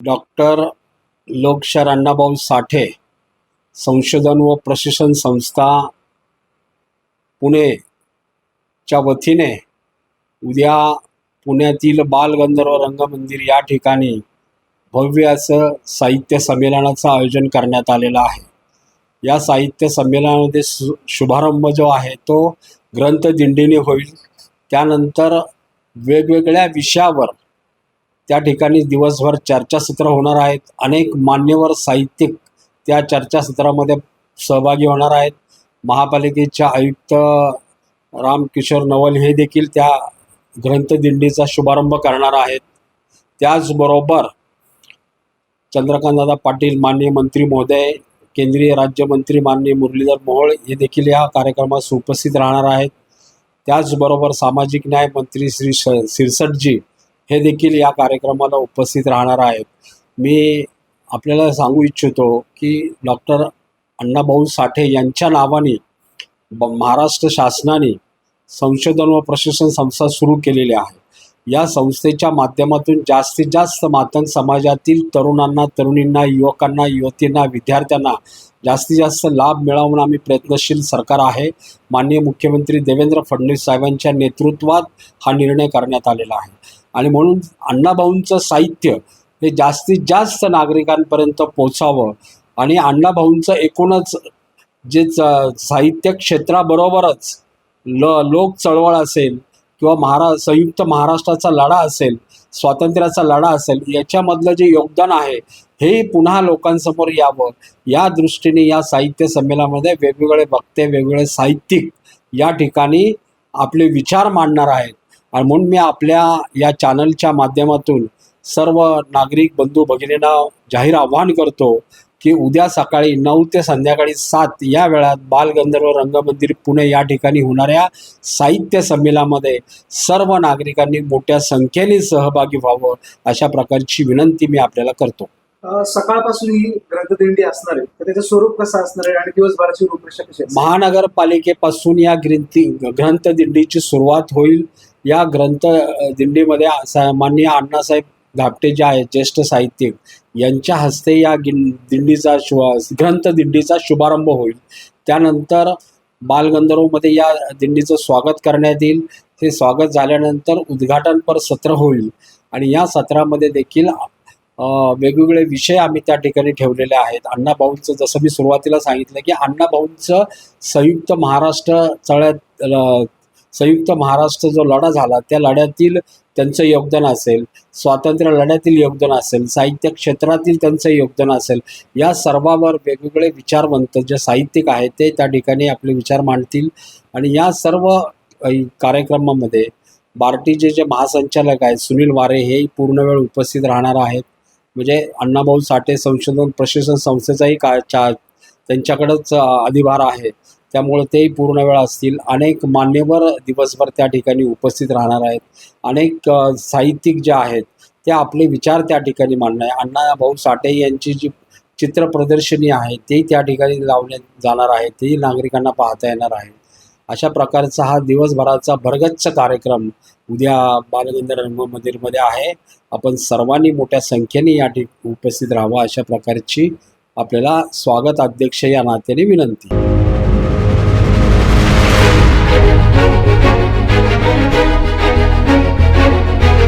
Doctor लोकशाहीर अण्णाभाऊ साठे संशोधन व प्रशिक्षण संस्था पुणेच्या वतीने उद्या पुण्यातील बालगंधर्व रंगमंदिर या ठिकाणी भव्य असं साहित्य संमेलनाचं आयोजन करण्यात आलेलं आहे. या साहित्य संमेलनामध्ये सु शुभारंभ जो आहे तो ग्रंथदिंडीने होईल. त्यानंतर वेगवेगळ्या विषयावर त्या ठिकाणी दिवसभर चर्चासत्र होणार आहेत. अनेक मान्यवर साहित्यिक त्या चर्चासत्रामध्ये सहभागी होणार आहेत. महापालिकेच्या आयुक्त रामकिशोर नवल हे देखील त्या ग्रंथदिंडीचा शुभारंभ करणार आहेत. त्याचबरोबर चंद्रकांतदादा पाटील माननीय मंत्री महोदय केंद्रीय राज्यमंत्री माननीय मुरलीधर मोहोळ हे देखील या कार्यक्रमास उपस्थित राहणार आहेत. त्याचबरोबर सामाजिक न्याय मंत्री श्री श सिरसटजी हे देखील या कार्यक्रमाला उपस्थित राहणार आहेत. मी आपल्याला सांगू इच्छितो की डॉक्टर अण्णाभाऊ साठे यांच्या नावाने ब महाराष्ट्र शासनाने संशोधन व प्रशिक्षण संस्था सुरू केलेली आहे. या संस्थेच्या माध्यमातून जास्तीत जास्त मातन समाजातील तरुणांना तरुणींना युवकांना युवतींना विद्यार्थ्यांना जास्तीत जास्त लाभ मिळवून आम्ही प्रयत्नशील सरकार आहे. माननीय मुख्यमंत्री देवेंद्र फडणवीस साहेबांच्या नेतृत्वात हा निर्णय करण्यात आलेला आहे. आणि म्हणून अण्णाभाऊंचं साहित्य हे जास्तीत जास्त नागरिकांपर्यंत पोचावं आणि अण्णाभाऊंचं एकूणच जे च- साहित्य क्षेत्राबरोबरच ल लोक चळवळ असेल किंवा महारा संयुक्त महाराष्ट्राचा लढा असेल स्वातंत्र्याचा लढा असेल याच्यामधलं जे योगदान आहे हे पुन्हा लोकांसमोर यावं. या दृष्टीने या साहित्य संमेलनामध्ये वेगवेगळे वक्ते वेगवेगळे साहित्यिक या ठिकाणी आपले विचार मांडणार आहेत. आणि म्हणून मी आपल्या या चॅनलच्या माध्यमातून सर्व नागरिक बंधू भगिनींना जाहीर आव्हान करतो की उद्या सकाळी नऊ ते संध्याकाळी सात या वेळात बालगंधर्व रंगमंदिर पुणे या ठिकाणी होणाऱ्या साहित्य संमेलनामध्ये सर्व नागरिकांनी मोठ्या संख्येने सहभागी व्हावं अशा प्रकारची विनंती मी आपल्याला करतो. सकाळपासून ही ग्रंथदिंडी असणार आहे. तर त्याचं स्वरूप कसं असणार आहे आणि दिवसभराची रूपरेषा कशी महानगरपालिकेपासून या ग्रंथी ग्रंथदिंडीची सुरुवात होईल. या ग्रंथ अ, दिंडीमध्ये सा- माननीय अण्णासाहेब धापटे जे आहेत ज्येष्ठ साहित्यिक यांच्या हस्ते या गिन दिंडीचा शु ग्रंथ दिंडीचा शुभारंभ होईल. त्यानंतर बालगंधर्वमध्ये या दिंडीचं स्वागत करण्यात येईल. ते स्वागत झाल्यानंतर उद्घाटनपर सत्र होईल. आणि या सत्रामध्ये देखील वेगवेगळे विषय आम्ही त्या ठिकाणी ठेवलेले आहेत. अण्णाभाऊंचं जसं मी सुरुवातीला सांगितलं की अण्णाभाऊंचं संयुक्त महाराष्ट्र चळ्यात ल- संयुक्त महाराष्ट्र जो लढा झाला त्या लढ्यातील त्यांचं योगदान असेल स्वातंत्र्य लढ्यातील योगदान असेल साहित्य क्षेत्रातील त्यांचं योगदान असेल या सर्वावर वेगवेगळे विचारवंत जे साहित्यिक आहेत ते त्या ठिकाणी आपले विचार मांडतील. आणि या सर्व कार्यक्रमामध्ये बार्टीचे जे महासंचालक आहेत सुनील वारे हे पूर्ण वेळ उपस्थित राहणार आहेत. म्हणजे अण्णाभाऊ साठे संशोधन प्रशिक्षण संस्थेचाही का चा त्यांच्याकडंच अधिभार आहे. त्यामुळे तेही पूर्ण वेळ असतील. अनेक मान्यवर दिवसभर त्या ठिकाणी उपस्थित राहणार आहेत. अनेक साहित्यिक जे आहेत ते आपले विचार त्या ठिकाणी मांडणार आहे अण्णाभाऊ साठे यांची जी चित्र प्रदर्शनी आहे ते त्या ठिकाणी लावण्यात जाणार आहे. तेही नागरिकांना पाहता येणार आहे. अशा प्रकारचा हा दिवसभराचा भरगच्च कार्यक्रम उद्या बालगंधर रंगमंदिरमध्ये आहे. आपण सर्वांनी मोठ्या संख्येने या ठिक उपस्थित राहावं अशा प्रकारची आपल्याला स्वागत अध्यक्ष या नात्याने विनंती.